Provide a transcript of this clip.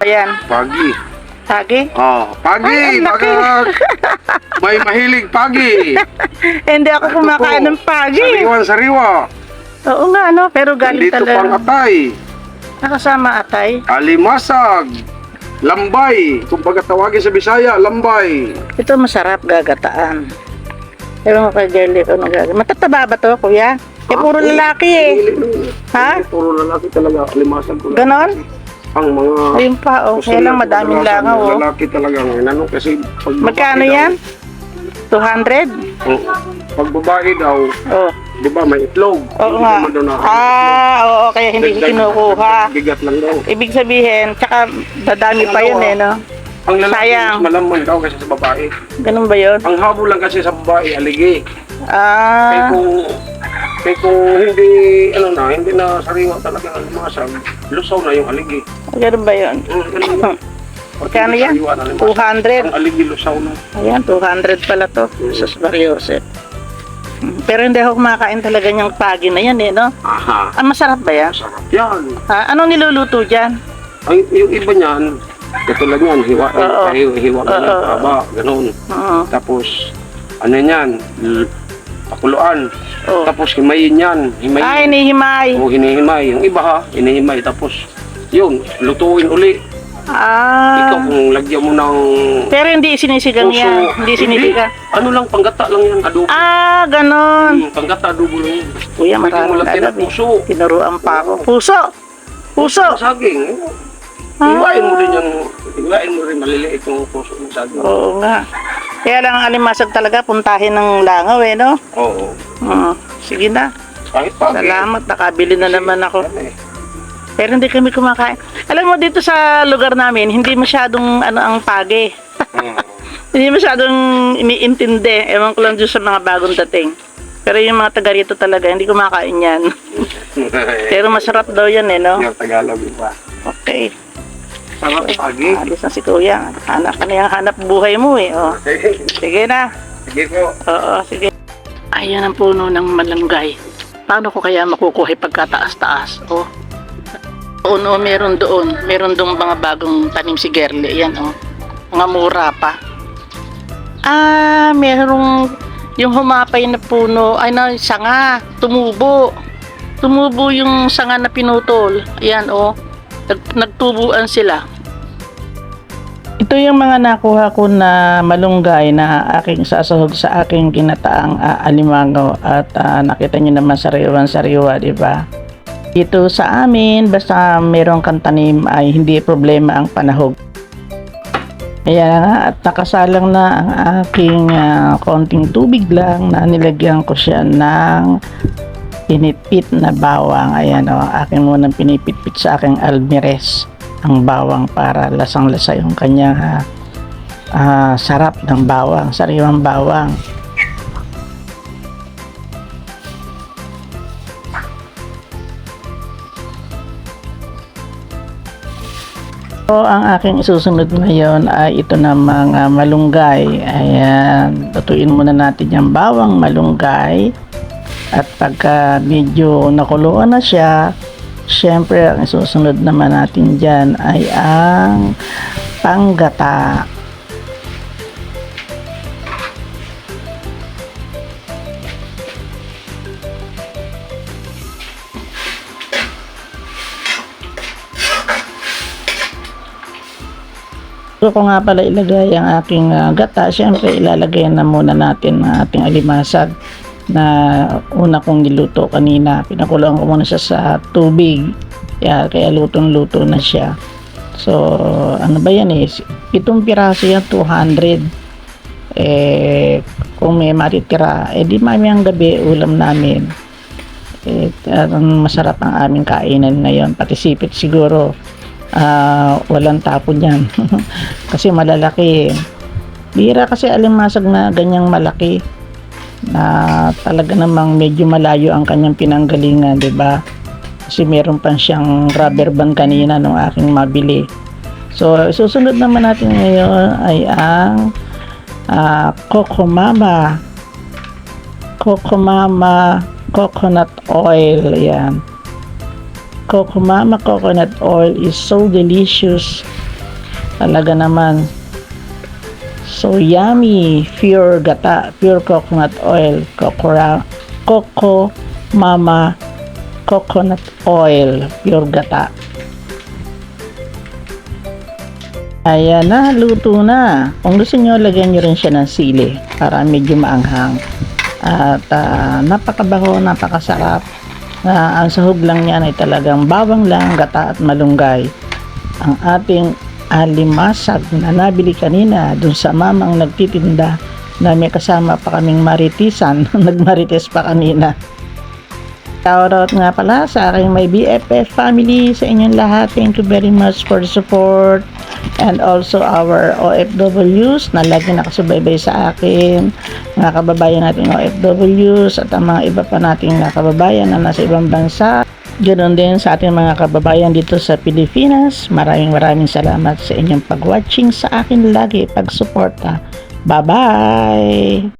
Ayan. Pagi. Pagi. Oh, pagi. Ay, ang laki. May mahilig pagi. Hindi ako kumakain ng pagi. Sariwan sariwa. Oo nga, no? Pero galing Dito pang talaga. atay. Nakasama atay. Alimasag. Lambay. Kung baga tawagin sa Bisaya, lambay. Ito masarap gagataan. Ewan ko kay Jelly kung ano gagawin. Matataba ba to, kuya? Eh, puro lalaki eh. Ha? Puro lalaki talaga. Alimasag ko lang. Ganon? Ang mga... Ayun pa, oh. Kaya lang madaming langaw, oh. Lalaki talaga. Ano, kasi pag Magkano babae yan? 200? daw- Oh, pag babae daw, Oh. di ba may itlog? Oo Hindi nga. daw Ah, oo, kaya hindi Dagdag- kinukuha. Bigat lang daw. Ibig sabihin, tsaka dadami pa yun eh, no? Ang lalaki Sayang. mas malaman daw kasi sa babae. Ganun ba yun? Ang habol lang kasi sa babae, aligi. Kaya Ah, kung, kaya kung hindi, ano na, hindi na sariwa talaga ang masag, lusaw na yung aligi. ganun ba yun? Mm, ganun yun. Magkano hindi yan? sariwa na yung masag, 200. Ang aligi lusaw na. Ayan, 200 pala to. Sus Mariose. Mm, Pero hindi ako kumakain talaga niyang pagi na yan eh, no? Aha. Ah, masarap ba yan? Sarap yan. Ha? Anong niluluto dyan? Ang, yung iba niyan, katulad niyan, hiwa, Oo. hiwa, hiwa niya, Oo. haba, ganun. Oo. Tapos, ano niyan, l- pakuluan. Oh. Tapos himayin yan, himayin. Ah, hinihimay. O hinihimay. Yung iba ha, hinihimay. Tapos, yun, lutuin uli. Ikaw Ah. kung lagyan mo ng Pero hindi sinisigang puso. yan. Hindi sinisigang. Ano lang, panggata lang yan, adobo. Ah, ganon. Hmm, panggata, adobo lang yan. Kuya, maraming lagyan alam ng eh. puso. Tinuruan pa ako. Puso! Puso! Saging. Ah. Hiwain mo rin yung, hiwain mo rin maliliit yung puso ng saging. Oo nga. Kaya lang ang alimasag talaga, puntahin ng langaw eh, no? Oo. Oo. Sige na. Kahit pa. Salamat, nakabili na naman ako. Ano eh. Pero hindi kami kumakain. Alam mo, dito sa lugar namin, hindi masyadong ano ang pagi. Hmm. Hindi masyadong iniintindi. Ewan ko lang dyan sa mga bagong dating. Pero yung mga taga rito talaga, hindi kumakain yan. Pero masarap daw yan eh, no? Yung Tagalog iba. Okay. Sarap pagi. Alis na si Kuya. Hanap ka na yung hanap buhay mo eh. Oh. Sige na. Sige po. Oo, sige. Ayan ang puno ng malanggay. Paano ko kaya makukuha pagkataas-taas? Oh. Oo, no, meron doon. Meron doon mga bagong tanim si Gerli. Yan, oh. Mga mura pa. Ah, merong yung humapay na puno. Ay, na, sanga. Tumubo. Tumubo yung sanga na pinutol. Ayan, oh. Nag, nagtubuan sila. Ito yung mga nakuha ko na malunggay na aking sasahog sa aking ginataang uh, alimango at ah, nakita nyo naman sariwan-sariwa, di ba? Dito sa amin, basta merong kang tanim ay hindi problema ang panahog. Ayan nga, at nakasalang na ang aking ah, konting tubig lang na nilagyan ko siya ng pinipit na bawang. Ayan o, aking munang pinipitpit sa aking almires ang bawang para lasang-lasa yung kanyang ah, ah, sarap ng bawang, sariwang bawang. So, ang aking isusunod ngayon ay ito na mga malunggay. Ayan, tutuin muna natin yung bawang malunggay. At pagka medyo nakuluan na siya, syempre ang isusunod naman natin dyan ay ang panggata. Gusto ko nga pala ilagay ang aking ah, gata. Siyempre, ilalagay na muna natin ang ating alimasag na una kong niluto kanina. Pinakuloan ko muna siya sa tubig. Kaya, kaya lutong-luto na siya. So, ano ba yan eh? Pitong piraso yan, 200. Eh, kung may matitira, eh di mamayang gabi ulam namin. Eh, talagang masarap ang aming kainan ngayon. Pati sipit siguro ah walang tapon yan kasi malalaki bira kasi alimasag na ganyang malaki na talaga namang medyo malayo ang kanyang pinanggalingan di ba? Kasi meron pa siyang rubber band kanina nung aking mabili. So susunod naman natin ngayon ay ang ah, Coco Mama. Coco Mama coconut oil yan Coco Mama coconut oil is so delicious. Talaga naman. So yummy, pure gata, pure coconut oil, kokora, coco mama coconut oil, pure gata. Ayan na, luto na. Kung gusto nyo, lagyan nyo rin siya ng sili para medyo maanghang. At ah, napakabaho, napakasarap. Na ang sahog lang niyan ay talagang bawang lang, gata at malunggay. Ang ating alimasag na nabili kanina dun sa mamang nagtitinda na may kasama pa kaming maritisan. Nagmarites pa kanina. Shoutout nga pala sa aking may BFF family, sa inyong lahat. Thank you very much for the support. And also our OFWs na lagi nakasubaybay sa akin. Mga kababayan nating OFWs at ang mga iba pa nating kababayan na nasa ibang bansa. Ganoon din sa ating mga kababayan dito sa Pilipinas. Maraming maraming salamat sa inyong pag-watching sa akin lagi, pag-suporta. Bye-bye!